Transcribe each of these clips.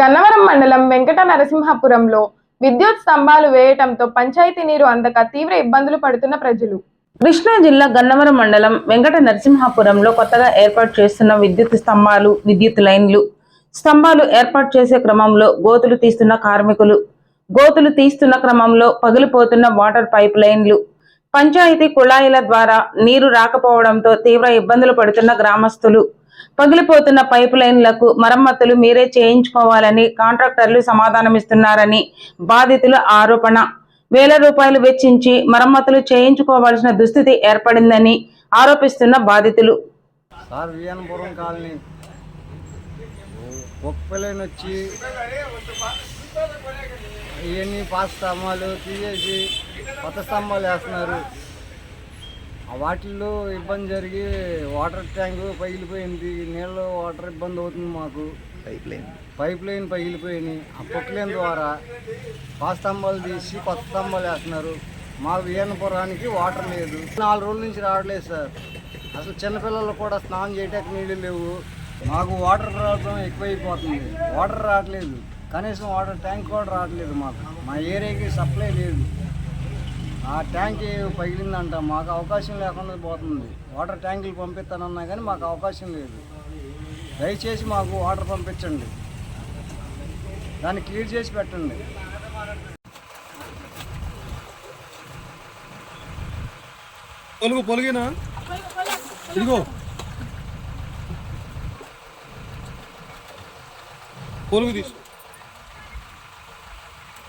గన్నవరం మండలం వెంకట నరసింహపురంలో విద్యుత్ స్తంభాలు వేయటంతో పంచాయతీ నీరు అందక తీవ్ర ఇబ్బందులు పడుతున్న ప్రజలు. కృష్ణా జిల్లా గన్నవరం మండలం వెంకట నరసింహాపురంలో కొత్తగా ఏర్పాటు చేస్తున్న విద్యుత్ స్తంభాలు విద్యుత్ లైన్లు స్తంభాలు ఏర్పాటు చేసే క్రమంలో గోతులు తీస్తున్న కార్మికులు గోతులు తీస్తున్న క్రమంలో పగిలిపోతున్న వాటర్ పైప్ లైన్లు పంచాయతీ కుళాయిల ద్వారా నీరు రాకపోవడంతో తీవ్ర ఇబ్బందులు పడుతున్న గ్రామస్తులు. పగిలిపోతున్న పైప్ లైన్లకు మరమ్మతులు మీరే చేయించుకోవాలని కాంట్రాక్టర్లు సమాధానమిస్తున్నారని బాధితుల ఆరోపణ. వేల రూపాయలు వెచ్చించి మరమ్మతులు చేయించుకోవాల్సిన దుస్థితి ఏర్పడిందని ఆరోపిస్తున్న బాధితులు. సార్ వియనపురం కాలనీ ఒక్కలేని వచ్చి ఇవన్నీ పాత స్తంభాలు తీసేసి కొత్త స్తంభాలు వేస్తున్నారు. వాటిల్లో ఇబ్బంది జరిగి వాటర్ ట్యాంకు పగిలిపోయింది. నీళ్ళు వాటర్ ఇబ్బంది అవుతుంది మాకు. Pipe line. పైప్ లైన్ పగిలిపోయినాయి. ఆ పొక్లైన్ ద్వారా పాత స్తంభాలు తీసి కొత్త స్తంభాలు వేస్తున్నారు. మా వియనపురానికి వాటర్ లేదు. నాలుగు రోజుల నుంచి రావట్లేదు సార్. అసలు చిన్నపిల్లలు కూడా స్నానం చేయడానికి నీళ్ళు లేవు. మాకు వాటర్ ప్రాబ్లం ఎక్కువైపోతుంది. వాటర్ రావట్లేదు. కనీసం వాటర్ ట్యాంక్ కూడా రావట్లేదు మాకు. మా ఏరియాకి సప్లై లేదు. ఆ ట్యాంక్ పగిలిందంట. మాకు అవకాశం లేకుండా పోతుంది. వాటర్ ట్యాంకులు పంపిస్తానన్నా కానీ మాకు అవకాశం లేదు. దయచేసి మాకు వాటర్ పంపించండి. దాన్ని క్లియర్ చేసి పెట్టండి. పొలుగు పొలిగినా? ఇదిగో. పొలుగు తీసుకో.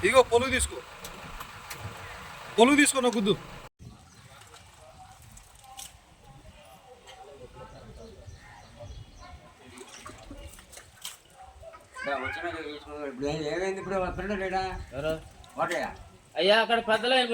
ఇదిగో పొలుగు తీసుకో. పొలుగు తీసుకో నా గుద్దు ఇప్పుడు ఏమైంది ఇప్పుడు? ఫ్రెండ్ లేడా? ఓకే అయ్యా అక్కడ పెద్దలైన